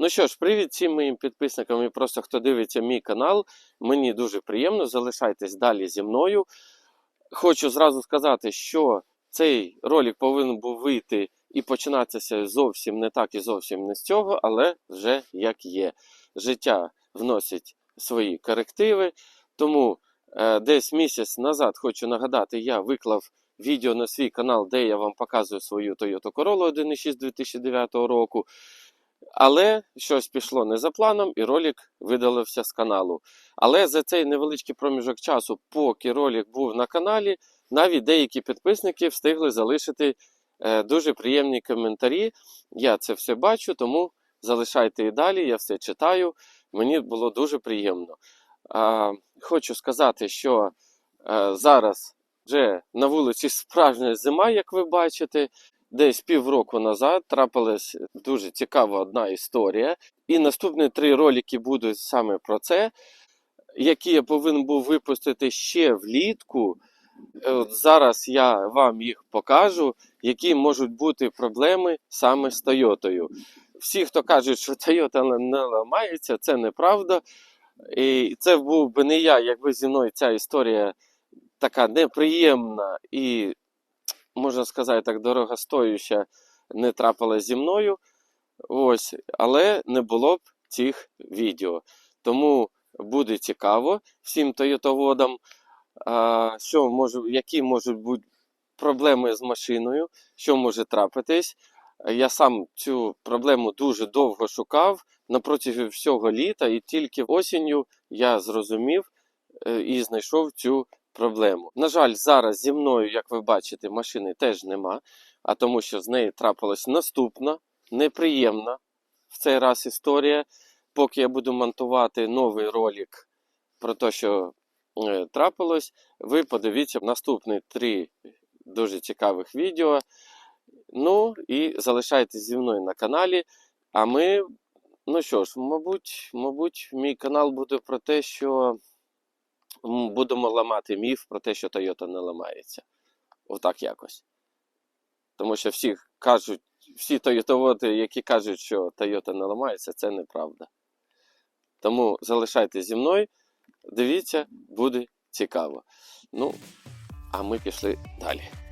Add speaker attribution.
Speaker 1: Ну що ж, привіт всім моїм підписникам і просто хто дивиться мій канал. Мені дуже приємно, залишайтесь далі зі мною. Хочу зразу сказати, що цей ролик повинен був вийти і починатися зовсім не так і зовсім не з цього, але вже як є. Життя вносить свої корективи. Тому е, десь місяць назад хочу нагадати, я виклав відео на свій канал, де я вам показую свою Toyota Corolla 1.6 2009 року. Але щось пішло не за планом, і ролик видалився з каналу. Але за цей невеличкий проміжок часу, поки ролик був на каналі, навіть деякі підписники встигли залишити е, дуже приємні коментарі. Я це все бачу, тому залишайте і далі, я все читаю. Мені було дуже приємно. Хочу сказати, що е, зараз вже на вулиці справжня зима, як ви бачите. Десь півроку назад трапилась дуже цікава одна історія. І наступні три ролики будуть саме про це, які я повинен був випустити ще влітку. Е, От зараз я вам їх покажу, які можуть бути проблеми саме з Тойотою. Всі, хто кажуть, що Тойота не ламається, це неправда. І це був би не я, якби зі мною ця історія така неприємна і можна сказати так, дорогостоюча не трапилась зі мною. Ось, але не було б цих відео. Тому буде цікаво всім тойотоводам, що може, які можуть бути проблеми з машиною, що може трапитись. Я сам цю проблему дуже довго шукав протязі всього літа, і тільки осінню я зрозумів е, і знайшов цю проблему. На жаль, зараз зі мною, як ви бачите, машини теж нема, а тому що з нею трапилась наступна, неприємна в цей раз історія. Поки я буду монтувати новий ролик про те, що е, трапилось, ви подивіться наступні три дуже цікавих відео. Ну і залишайтесь зі мною на каналі. А ми, ну що ж, мабуть, мабуть, мій канал буде про те, що будемо ламати міф про те, що Тойота не ламається. Отак якось. Тому що всі кажуть, всі тойотоводи, які кажуть, що Тойота не ламається, це неправда. Тому залишайтеся зі мною, дивіться, буде цікаво. Ну, а ми пішли далі.